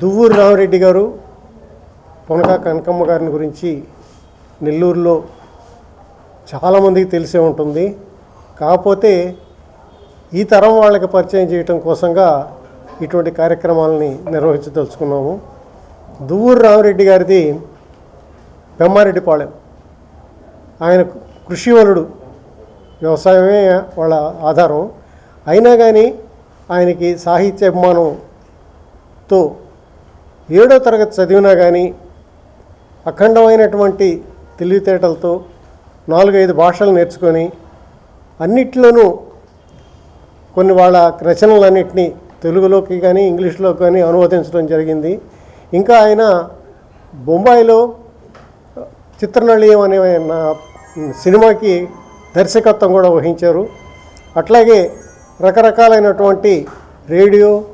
దువ్వూరు రామరెడ్డి గారు పొనక కనకమ్మ గారిని గురించి నెల్లూరులో చాలామందికి తెలిసే ఉంటుంది. కాకపోతే ఈ తరం వాళ్ళకి పరిచయం చేయటం కోసంగా ఇటువంటి కార్యక్రమాలని నిర్వహించదలుచుకున్నాము. దువ్వూరు రామరెడ్డి గారిది పెమ్మారెడ్డిపాళెం ఆయన కృషివలుడు. వ్యవసాయమే వాళ్ళ ఆధారం. అయినా కానీ ఆయనకి సాహిత్య అభిమానంతో ఏడో తరగతి చదివినా కానీ అఖండమైనటువంటి తెలివితేటలతో నాలుగైదు భాషలు నేర్చుకొని అన్నిట్లోనూ కొన్ని వాళ్ళ రచనలన్నింటినీ తెలుగులోకి కానీ ఇంగ్లీష్లోకి కానీ అనువదించడం జరిగింది. ఇంకా ఆయన బొంబాయిలో చిత్రనళీయం అనే సినిమాకి దర్శకత్వం కూడా వహించారు. అట్లాగే రకరకాలైనటువంటి రేడియో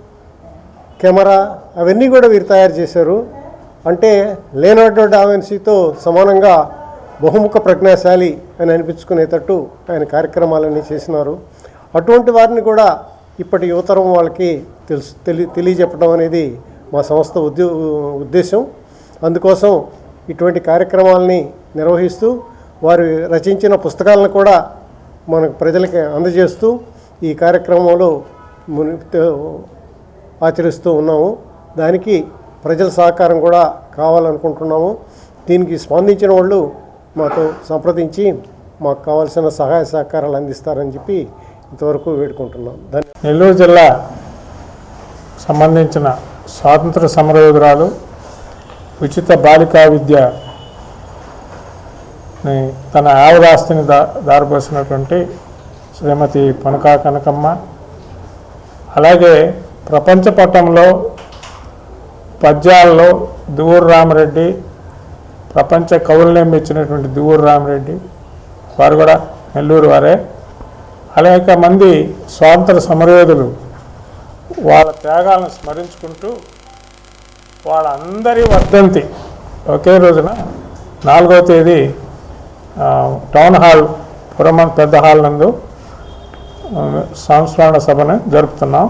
కెమెరా అవన్నీ కూడా వీరు తయారు చేశారు. అంటే లేనార్డో డావెన్సీతో సమానంగా బహుముఖ ప్రజ్ఞాశాలి అని అనిపించుకునేటట్టు ఆయన కార్యక్రమాలన్నీ చేసినారు. అటువంటి వారిని కూడా ఇప్పటి యువతరం వాళ్ళకి తెలుసు తెలి తెలియజెప్పడం అనేది మా సంస్థ ఉద్యో ఉద్దేశం. అందుకోసం ఇటువంటి కార్యక్రమాలని నిర్వహిస్తూ వారు రచించిన పుస్తకాలను కూడా మనకు ప్రజలకి అందజేస్తూ ఈ కార్యక్రమంలో ముని ఆచరిస్తూ ఉన్నాము. దానికి ప్రజల సహకారం కూడా కావాలనుకుంటున్నాము. దీనికి స్పందించిన వాళ్ళు మాతో సంప్రదించి మాకు కావాల్సిన సహాయ సహకారాలు అందిస్తారని చెప్పి ఇంతవరకు వేడుకుంటున్నాం. ధన్యవాదాలు నెల్లూరు జిల్లా సంబంధించిన స్వాతంత్ర సమరయోధురాలు ఉచిత బాలికా విద్య తన ఆవిరాస్తిని దా దారిపోసినటువంటి శ్రీమతి పనకా కనకమ్మ. అలాగే ప్రపంచ పటంలో పద్యాల్లో దువ్వూరు రామరెడ్డి ప్రపంచ కవులనే మెచ్చినటువంటి దువ్వూరు రామరెడ్డి వారు కూడా నెల్లూరు వారే. అనేక మంది స్వాతంత్ర సమరయోధులు వాళ్ళ త్యాగాలను స్మరించుకుంటూ వాళ్ళందరి వర్ధంతి ఒకే రోజున నాలుగవ తేదీ టౌన్ హాల్ పురమ పెద్ద హాల్ నందు సంస్మరణ సభను జరుపుతున్నాం.